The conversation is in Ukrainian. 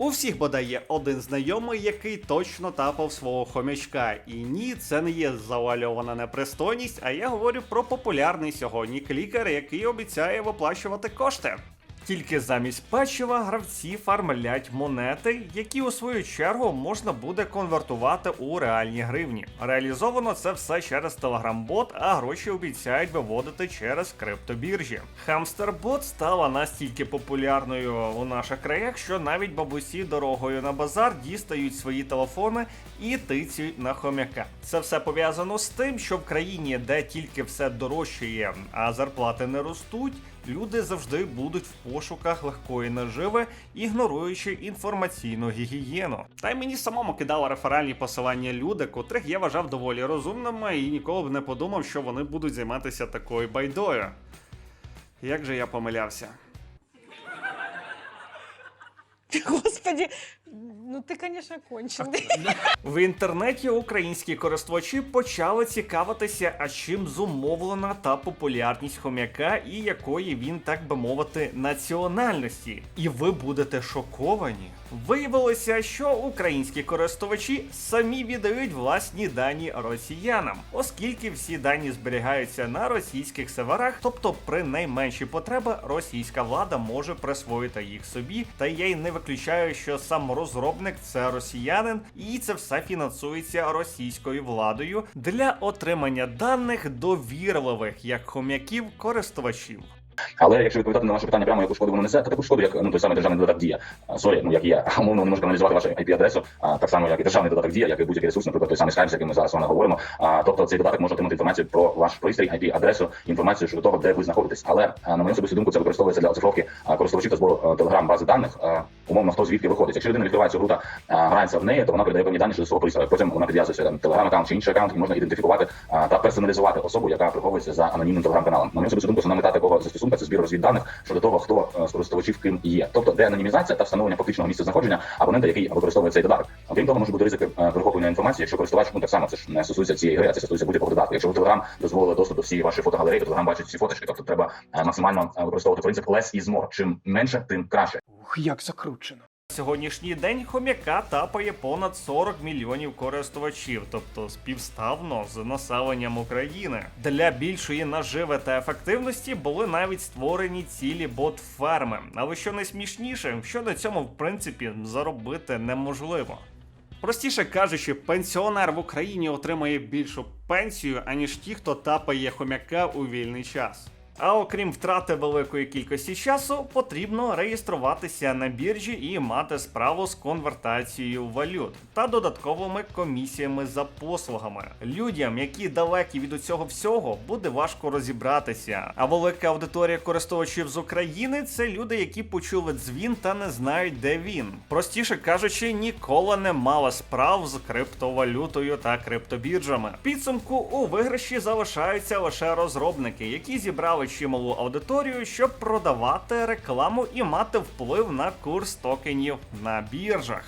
У всіх бодай є один знайомий, який точно тапав свого хомячка. І ні, це не є завальована непристойність, а я говорю про популярний сьогодні клікер, який обіцяє виплачувати кошти. Тільки замість печива гравці фармлять монети, які у свою чергу можна буде конвертувати у реальні гривні. Реалізовано це все через телеграм-бот, а гроші обіцяють виводити через криптобіржі. Хамстер-бот стала настільки популярною у наших краях, що навіть бабусі дорогою на базар дістають свої телефони і тицюють на хомяка. Це все пов'язано з тим, що в країні, де тільки все дорожчає, а зарплати не ростуть. Люди завжди будуть в пошуках легкої наживи, ігноруючи інформаційну гігієну. Та й мені самому кидали реферальні посилання люди, котрих я вважав доволі розумними і ніколи б не подумав, що вони будуть займатися такою байдою. Як же я помилявся? Господи, ну ты, конечно, конченый. В інтернеті українські користувачі почали цікавитися, а чим зумовлена та популярність хомяка і якої він, так би мовити, національності. І ви будете шоковані. Виявилося, що українські користувачі самі віддають власні дані росіянам, оскільки всі дані зберігаються на російських серверах, тобто при найменшій потреби російська влада може присвоїти їх собі. Та я й не виключаю, що сам розробник це росіянин, і це все фінансується російською владою для отримання даних довірливих як хом'яків користувачів. Але якщо відповідати на ваше питання прямо, яку шкоду воно несе, то таку шкоду, як ну той самий державний додаток дія. Сорі, ну як я умовно не можу аналізувати вашу IP-адресу, а так само як і державний додаток дія, як і будь-який ресурс, наприклад, той самий Skype, з яким ми зараз вами говоримо. А тобто цей додаток може отримати інформацію про ваш пристрій, IP-адресу, інформацію щодо того, де ви знаходитесь. Але на мою особисту думку, це використовується для оцифровки користувачів та збору телеграм бази даних. Умовно, хто звідки виходить. Якщо людина відкриває цю рута, грається в неї, то вона передає певні дані щодо свого пристрою. Потім вона підв'язується там телеграм-аккаунт чи інший аккаунт, і можна ідентифікувати а, та персоналізувати особу, яка приховується за анонімним телеграм-каналом. На мою особисту думку, основна мета такого застосунка це збір розвідданих щодо того, хто е, з користувачів ким є. Тобто, де анонімізація та встановлення фактичного місця знаходження абонента, який використовує цей додаток. Окрім того, може бути ризики е, перехоплення інформації, якщо користувач ну так само це ж не стосується цієї гри, а це стосується будь-якого додатку. Якщо ви Telegram дозволили доступ до всієї вашої фотогалереї, то Telegram бачить всі фоточки. Тобто треба е, максимально використовувати принцип less is more. Чим менше, тим краще. Ух, як закручено. Сьогоднішній день хомяка тапає понад 40 мільйонів користувачів, тобто співставно з населенням України. Для більшої наживи та ефективності були навіть створені цілі бот-ферми. Але що найсмішніше, що на цьому в принципі заробити неможливо. Простіше кажучи, пенсіонер в Україні отримає більшу пенсію, аніж ті, хто тапає хомяка у вільний час. А окрім втрати великої кількості часу, потрібно реєструватися на біржі і мати справу з конвертацією валют та додатковими комісіями за послугами. Людям, які далекі від цього всього, буде важко розібратися. А велика аудиторія користувачів з України це люди, які почули дзвін та не знають, де він. Простіше кажучи, ніколи не мали справ з криптовалютою та криптобіржами. Підсумку у виграші залишаються лише розробники, які зібрали чималу аудиторію, щоб продавати рекламу і мати вплив на курс токенів на біржах.